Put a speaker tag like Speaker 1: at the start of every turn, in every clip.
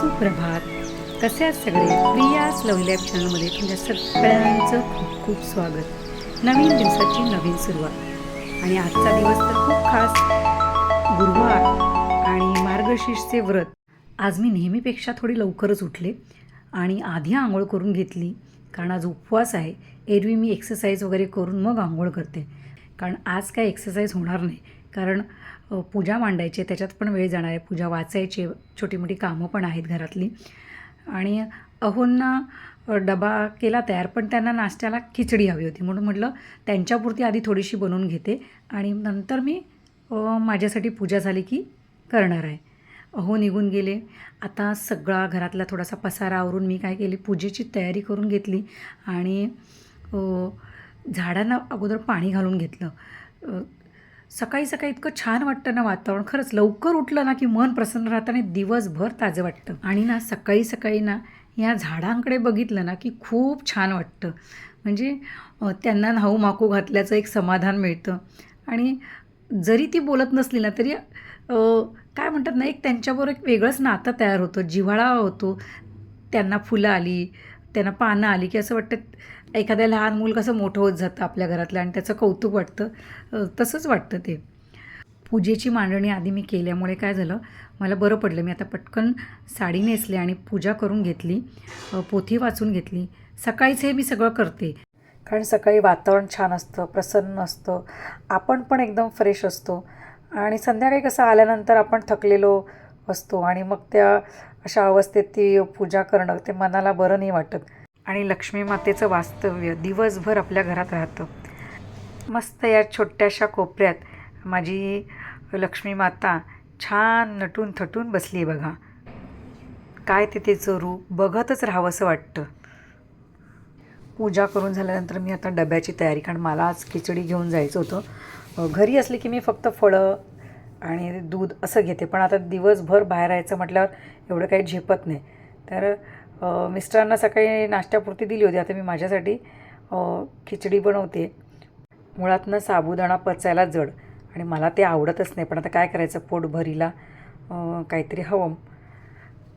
Speaker 1: सुप्रभात. कसे आहात सगळे? प्रियास लव लॅब चॅनलमध्ये तुमच्या सगळ्यांचं खूप खूप स्वागत. नवीन दिवसाची नवीन सुरुवात. आणि आजचा दिवस तर खूप खास. गुरुवार आणि मार्गशीर्षचे व्रत. आज मी नेहमीपेक्षा थोडी लवकरच उठले आणि आधी आंघोळ करून घेतली कारण आज उपवास आहे. एरवी मी एक्सरसाइज वगैरे करून मग आंघोळ करते. कारण आज काय एक्सरसाइज होणार नाही. कारण पूजा मांडायची त्याच्यात पण वेळ जाणार आहे. पूजा वाचायची छोटी मोठी कामं पण आहेत घरातली. आणि अहोंना डबा केला तयार पण त्यांना नाश्त्याला खिचडी हवी होती. म्हणून म्हटलं त्यांच्यापुरती आधी थोडीशी बनवून घेते. आणि नंतर मी माझ्यासाठी पूजा झाली की करणार आहे. अहो निघून गेले. आता सगळा घरातला थोडासा पसारा आवरून मी काय केली? पूजेची तयारी करून घेतली. आणि झाडांना अगोदर पाणी घालून घेतलं. सकाळी सकाळी इतकं छान वाटतं ना वातावरण. खरंच लवकर उठलं ना की मन प्रसन्न राहतं आणि दिवसभर ताजं वाटतं. आणि ना सकाळी सकाळी ना या झाडांकडे बघितलं ना की खूप छान वाटतं. म्हणजे त्यांना न्हाऊ माकू घातल्याचं एक समाधान मिळतं. आणि जरी ती बोलत नसली ना तरी काय म्हणतात ना एक त्यांच्याबरोबर एक वेगळंच नातं तयार होतं. जिव्हाळा होतो. त्यांना फुलं आली त्यांना पानं आली की असं वाटतं एखाद्या लहान मूल कसं मोठं होत जातं आपल्या घरातलं आणि त्याचं कौतुक वाटतं तसंच वाटतं ते. पूजेची मांडणी आधी मी केल्यामुळे काय झालं मला बरं पडलं. मी आता पटकन साडी नेसली आणि पूजा करून घेतली पोथी वाचून घेतली. सकाळीच हे मी सगळं करते. कारण सकाळी वातावरण छान असतं प्रसन्न असतं. आपण पण एकदम फ्रेश असतो. आणि संध्याकाळी कसं आल्यानंतर आपण थकलेलो असतो आणि मग त्या अशा अवस्थेत ती पूजा करणं ते मनाला बरं नाही वाटत. आणि लक्ष्मी मातेचं वास्तव्य दिवसभर आपल्या घरात राहतं. मस्त या छोट्याशा कोपऱ्यात माझी लक्ष्मी माता छान नटून थटून बसली आहे बघा. काय ते तिचं रूप बघतच राहावंसं वाटतं. पूजा करून झाल्यानंतर मी आता डब्याची तयारी कारण मला आज खिचडी घेऊन जायचं होतं. घरी असले की मी फक्त फळं आणि दूध असं घेते पण आता दिवसभर बाहेर यायचं म्हटल्यावर एवढं काही झेपत नाही. तर मिस्टरांना सकाळी नाश्त्यापुरती दिली होती. आता मी माझ्यासाठी खिचडी बनवते. मुळातनं साबुदाणा पचायला जड आणि मला ते आवडतच नाही. पण आता काय करायचं? पोट भरीला काहीतरी हवं.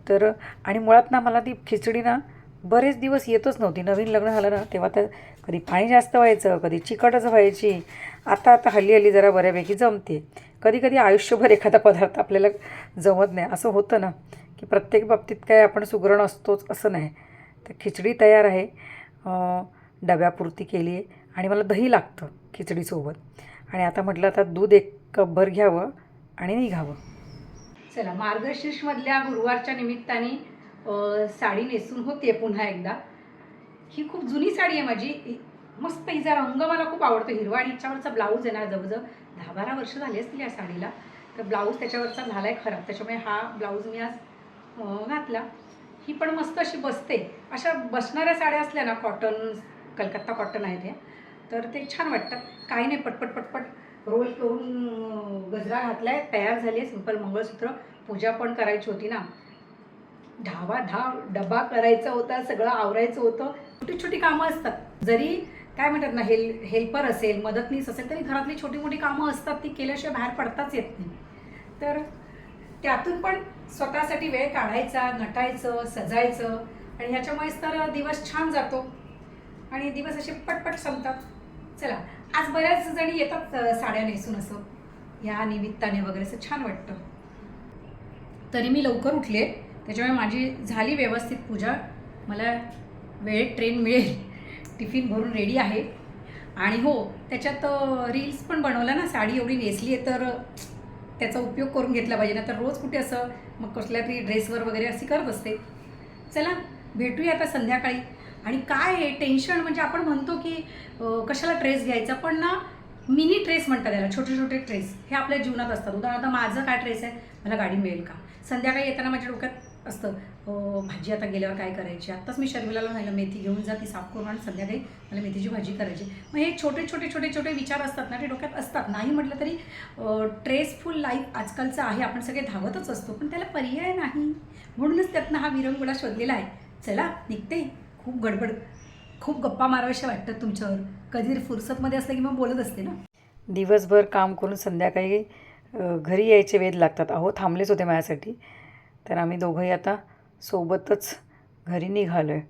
Speaker 1: तर आणि मुळात ना मला ती खिचडी ना बरेच दिवस येतच नव्हती. नवीन लग्न झालं ना तेव्हा तर कधी पाणी जास्त व्हायचं कधी चिकटच व्हायची. आता आता हल्ली हल्ली जरा बऱ्यापैकी जमते. कधी कधी आयुष्यभर एखादा पदार्थ आपल्याला जमत नाही. असं होतं ना. की प्रत्येक बाबतीत काय आपण सुगरण असतोच असं नाही. तर खिचडी तयार आहे. डब्यापुरती केली आहे आणि मला दही लागतं खिचडीसोबत. आणि आता म्हटलं आता दूध एक कपभर घ्यावं आणि निघावं. चला मार्गशीर्षमधल्या गुरुवारच्या निमित्ताने साडी नेसून होते पुन्हा एकदा. ही खूप जुनी साडी आहे माझी. मस्त हिचा रंग मला खूप आवडतो. हिरवा आणि हिच्यावरचा ब्लाऊज आहे ना जवळजवळ दहा बारा वर्ष झाली असतील या साडीला. तर ब्लाऊज त्याच्यावरचा झाला आहे खराब त्याच्यामुळे हा ब्लाऊज मी आज घातला. ही पण मस्त अशी बसते. अशा बसणाऱ्या साड्या असल्या ना कॉटन कलकत्ता कॉटन आहे ते तर ते छान वाटतं काही नाही पटपट पटपट. रोल करून गजरा गजरा घातलाय तयार झाली आहे सिंपल मंगळसूत्र. पूजा पण करायची होती ना. धावा धाव डबा करायचा होता सगळं आवरायचं होतं. छोटी छोटी कामं असतात. जरी काय म्हणतात ना हेल हेल्पर असेल मदतनीस असेल तरी घरातली छोटी मोठी कामं असतात ती केल्याशिवाय बाहेर पडताच येत नाही. तर त्यातून पण स्वतःसाठी वेळ काढायचा नटायचं सजायचं आणि ह्याच्यामुळेच तर दिवस छान जातो. आणि दिवस असे पटपट संपतात. चला आज बऱ्याच जणी येतात साड्या नेसून असं. या निमित्ताने वगैरे असं छान वाटतं. तरी मी लवकर उठले. त्याच्यामुळे माझी झाली व्यवस्थित पूजा. मला वेळेत ट्रेन मिळेल. टिफिन भरून रेडी आहे. आणि हो त्याच्यात रील्स पण बनवल्या ना. साडी एवढी नेसली आहे तर त्याचा उपयोग करून घेतला पाहिजे. ना तर रोज कुठे असं मग कसल्या तरी ड्रेसवर वगैरे अशी करत असते. चला भेटूया आता संध्याकाळी. आणि काय आहे टेन्शन म्हणजे आपण म्हणतो की कशाला ट्रेस घ्यायचा? पण ना मिनी ट्रेस म्हणतात त्याला छोटे छोटे ट्रेस हे आपल्या जीवनात असतात. उदाहरणार्थ माझं काय ट्रेस आहे? मला गाडी मिळेल का? संध्याकाळी येताना माझ्या डोक्यात असतं भाजी आता गेल्यावर काय करायची? आत्ताच मी शर्मिलाला म्हणालं मेथी घेऊन जा ती साफ करून आणि संध्याकाळी. मला मेथीची भाजी करायची. मग हे छोटे छोटे छोटे छोटे विचार असतात ना ते डोक्यात असतात. नाही म्हटलं तरी ट्रेसफुल लाईफ आजकालचं आहे. आपण सगळे धावतच असतो पण त्याला पर्याय नाही. म्हणूनच त्यातनं हा विरंगुळा शोधलेला आहे. चला निघते. खूप गडबड. खूप गप्पा माराव्याशा वाटतात तुमच्यावर. कधी फुरसतमध्ये असलं की मग बोलत असते ना. दिवसभर काम करून संध्याकाळी घरी यायचे वेध लागतात. अहो थांबलेच होते माझ्यासाठी. तर आम्ही दोघंही आता सोबतच घरी निघालो आहे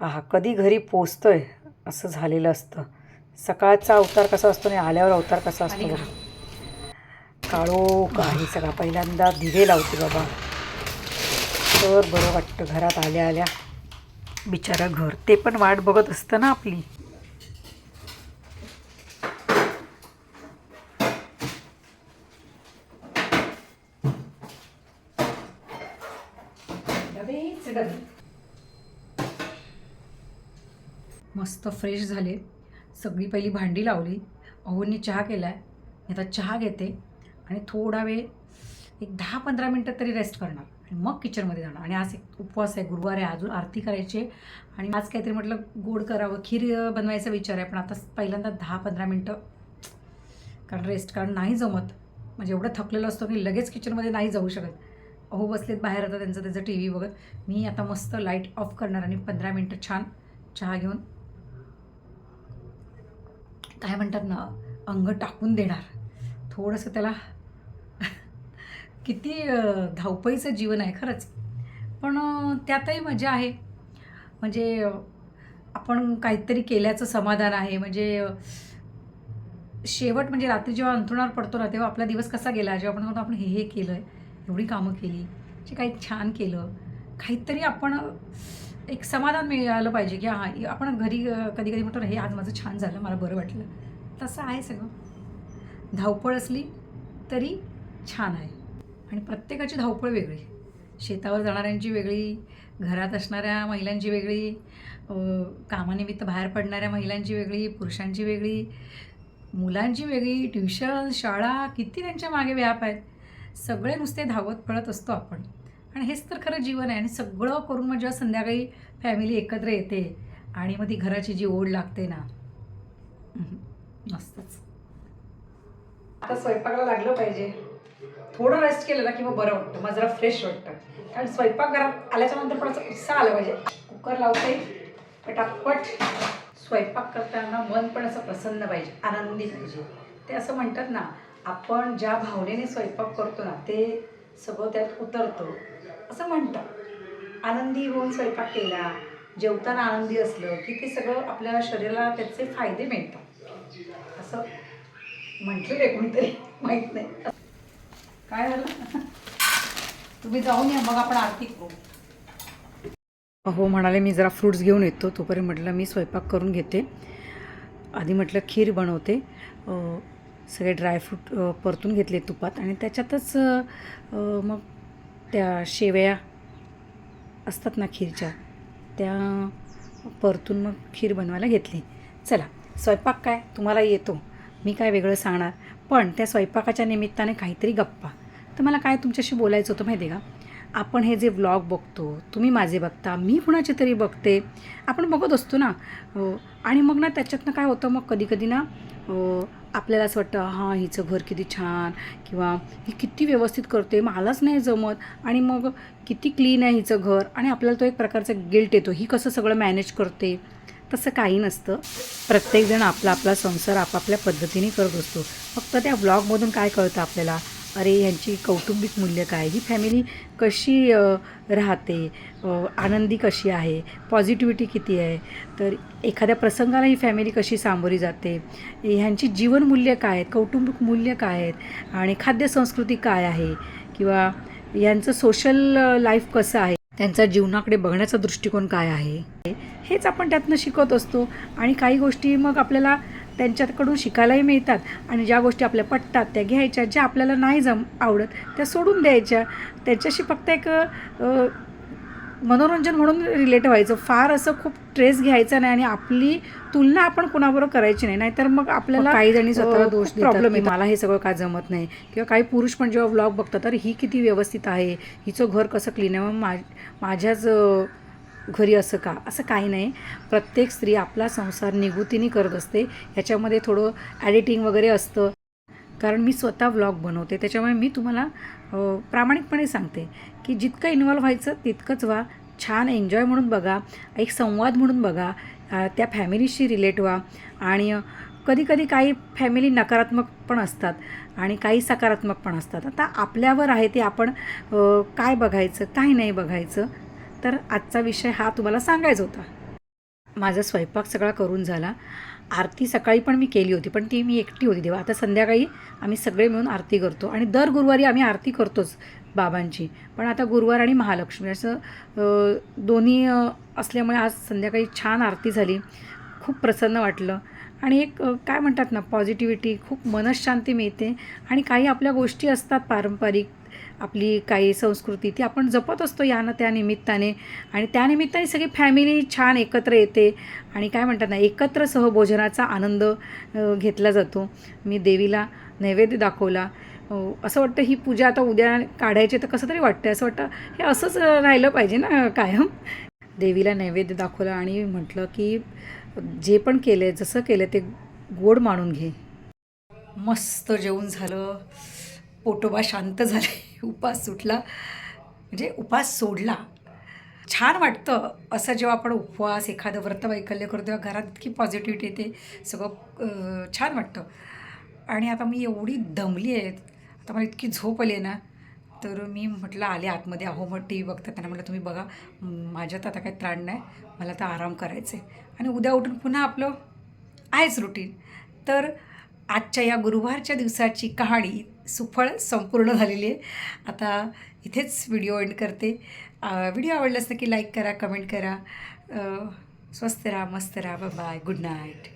Speaker 1: आहा कधी घरी पोचतो आहे असं झालेलं असतं. सकाळचा अवतार कसा असतो आणि आल्यावर अवतार कसा असतो बघा. काळो काही सगळा. पहिल्यांदा दिवे लावते बाबा. तर बरं वाटतं घरात आल्या आल्या बिचारा घर. ते पण वाट बघत असतं ना आपली. डबेच डबे मस्त फ्रेश झाले. सगळी पहिली भांडी लावली. अहोनी चहा केला आहे मी आता चहा घेते आणि थोडा वेळ एक दहा पंधरा मिनटं तरी रेस्ट करणार आणि मग किचनमध्ये जाणार. आणि आज एक उपवास आहे गुरुवार आहे अजून आरती करायची आणि आज काहीतरी म्हटलं गोड करावं खीर बनवायचा विचार आहे. पण आता पहिल्यांदा दहा पंधरा मिनटं कारण रेस्ट कारण नाही जमत. म्हणजे एवढं थकलेलं असतो की लगेच किचनमध्ये नाही जाऊ शकत. अहो बसलेत बाहेर आता त्यांचं त्याचं टी व्ही वगैरे मी आता मस्त लाइट ऑफ करणार आणि पंधरा मिनटं छान चहा घेऊन काय म्हणतात ना अंग टाकून देणार. थोडंसं त्याला किती धावपळीचं जीवन आहे खरंच. पण त्यातही मजा आहे. म्हणजे आपण काहीतरी केल्याचं समाधान आहे. म्हणजे शेवट म्हणजे रात्री जेव्हा अंथरुणावर पडतो ना तेव्हा आपला दिवस कसा गेला? जेव्हा आपण म्हणतो आपण हे हे केलं आहे एवढी कामं केली जे काही छान केलं. काहीतरी आपण एक समाधान मिळालं पाहिजे की हां आपण घरी कधी कधी म्हणतो हे आज माझं छान झालं मला बरं वाटलं. तसं आहे सगळं. धावपळ असली तरी छान आहे. आणि प्रत्येकाची धावपळ वेगळी. शेतावर जाणाऱ्यांची वेगळी घरात असणाऱ्या महिलांची वेगळी कामानिमित्त बाहेर पडणाऱ्या महिलांची वेगळी पुरुषांची वेगळी मुलांची वेगळी ट्युशन शाळा किती त्यांच्या मागे व्याप आहेत. सगळे नुसते धावत पळत असतो आपण. आणि हेच तर खरं जीवन आहे. आणि सगळं करून मग जेव्हा संध्याकाळी फॅमिली एकत्र येते आणि मग ती घराची जी ओढ लागते ना मस्तच. आता स्वयंपाकाला लागलं पाहिजे. थोडं रेस्ट केलं ना की मग बरं वाटतं. मग जरा फ्रेश वाटतं. कारण स्वयंपाक घरात आल्याच्यानंतर पण असं उत्साह आला पाहिजे. कुकर लावते पटापट. स्वयंपाक करताना मन पण असं प्रसन्न पाहिजे. आनंदी पाहिजे. ते असं म्हणतात ना आपण ज्या भावनेने स्वयंपाक करतो ना ते सगळं त्यात उतरतं. असं म्हणतात. आनंदी होऊन स्वयंपाक केला जेवताना आनंदी असलं की ते सगळं आपल्या शरीराला त्याचे फायदे मिळतात. असं म्हटलेलं आहे कोणीतरी माहीत नाही. काय झालं? तुम्ही जाऊन या मग आपण आरती करू. हो म्हणाले मी जरा फ्रूट्स घेऊन येतो. तोपर्यंत म्हटलं मी स्वयंपाक करून घेते. आधी म्हटलं खीर बनवते. सगळे ड्रायफ्रूट परतून घेतले तुपात आणि त्याच्यातच मग त्या शेवया असतात ना खीरच्या त्या परतून मग खीर बनवायला घेतली. चला स्वयंपाक काय? तुम्हाला येतो. मी काय वेगळं सांगणार? पण त्या स्वयंपाकाच्या निमित्ताने काहीतरी गप्पा. तर मला काय तुमच्याशी बोलायचं होतं माहिती आहे का? आपण हे जे व्लॉग बघतो तुम्ही माझे बघता मी कुणाचे तरी बघते आपण बघत असतो ना. आणि मग ना त्याच्यातनं काय होतं मग कधी कधी ना आपल्याला असं वाटतं हां हिचं घर किती छान किंवा ही किती व्यवस्थित करते मलाच नाही जमत. आणि मग किती क्लीन आहे हिचं घर आणि आपल्याला तो एक प्रकारचा गिल्ट येतो ही कसं सगळं मॅनेज करते? तसं काही नसतं. प्रत्येकजण आपला आपला संसार आपापल्या पद्धतीने करत असतो. फक्त त्या व्लॉगमधून काय कळतं आपल्याला? अरे ह्यांची कौटुंबिक मूल्य काय? ही फॅमिली कशी राहते? आनंदी कशी आहे? पॉझिटिव्हिटी किती आहे? तर एखाद्या प्रसंगाला ही फॅमिली कशी सामोरी जाते? ह्यांची जीवनमूल्य काय आहेत? कौटुंबिक मूल्य काय आहेत? आणि खाद्यसंस्कृती काय आहे? किंवा यांचं सोशल लाईफ कसं आहे? त्यांचा जीवनाकडे बघण्याचा दृष्टिकोन काय आहे? हेच आपण त्यातनं शिकत असतो. आणि काही गोष्टी मग आपल्याला त्यांच्याकडून शिकायलाही मिळतात. आणि ज्या गोष्टी आपल्या पटतात त्या घ्यायच्या. ज्या आपल्याला नाही जम आवडत त्या सोडून द्यायच्या. त्याच्याशी फक्त एक मनोरंजन म्हणून रिलेट व्हायचं. फार असं खूप ट्रेस घ्यायचा नाही आणि आपली तुलना आपण कुणाबरोबर करायची नाही. नाहीतर मग आपल्याला काही जणी स्वतःला दोष प्रॉब्लेम आहे मला हे सगळं काय जमत नाही? किंवा काही पुरुष पण जेव्हा व्लॉग बघतात तर ही किती व्यवस्थित आहे? हिचं घर कसं क्लीन आहे? मग माझ्याच घरी असं का? असं काही नाही. प्रत्येक स्त्री आपला संसार निगुतीने करत असते. ह्याच्यामध्ये थोडं ॲडिटिंग वगैरे असतं. कारण मी स्वतः व्लॉग बनवते. त्याच्यामुळे मी तुम्हाला प्रामाणिकपणे सांगते की जितकं इन्वॉल्व्ह व्हायचं तितकंच व्हा. छान एन्जॉय म्हणून बघा. एक संवाद म्हणून बघा. त्या फॅमिलीशी रिलेट व्हा. आणि कधीकधी काही फॅमिली नकारात्मक पण असतात आणि काही सकारात्मक पण असतात. आता आपल्यावर आहे ते आपण काय बघायचं काय नाही बघायचं? तर आजचा विषय हा तुम्हाला सांगायचा होता. माझा स्वयंपाक सगळा करून झाला. आरती सकाळी पण मी केली होती पण ती मी एकटी होती तेव्हा. आता संध्याकाळी आम्ही सगळे मिळून आरती करतो आणि दर गुरुवारी आम्ही आरती करतोच बाबांची. पण आता गुरुवार आणि महालक्ष्मी असं दोन्ही असल्यामुळे आज संध्याकाळी छान आरती झाली. खूप प्रसन्न वाटलं. आणि एक काय म्हणतात ना पॉझिटिव्हिटी खूप मनशांती मिळते. आणि काही आपल्या गोष्टी असतात पारंपरिक आपली काही संस्कृती ती आपण जपत असतो यानं त्या निमित्ताने. आणि त्यानिमित्ताने सगळी फॅमिली छान एकत्र येते. आणि काय म्हणतात ना एकत्र सहभोजनाचा आनंद घेतला जातो. मी देवीला नैवेद्य दाखवला. असं वाटतं ही पूजा आता उद्या काढायची तर कसं तरी वाटतं असं वाटतं हे असंच राहिलं पाहिजे ना कायम. देवीला नैवेद्य दाखवलं आणि म्हटलं की जे पण केलं आहे जसं केलं ते गोड मानून घे. मस्त जेवण झालं. पोटोबा शांत झाले. उपास सुटला. म्हणजे उपास सोडला. छान वाटतं असं जेव्हा आपण उपवास एखादं व्रत वैकल्य करतो तेव्हा घरात इतकी पॉझिटिव्हिटी येते. सगळं छान वाटतं. आणि आता मी एवढी दमली आहे. आता मला इतकी झोप आली आहे ना तर मी म्हटलं आले आतमध्ये अहो मग टी व्ही बघतात. त्यांना म्हटलं तुम्ही बघा माझ्या माझ्यात आता काही त्राण नाही. मला तर आराम करायचं आहे आणि उद्या उठून पुन्हा आपलं आहेच रुटीन तर आजच्या या गुरुवारच्या दिवसाची कहाणी सुफळ संपूर्ण झालेली आहे. आता इथेच व्हिडिओ एंड करते. व्हिडिओ आवडलास नक्की लाईक करा कमेंट करा. स्वस्त राहा मस्त राहा. बाय. Good night.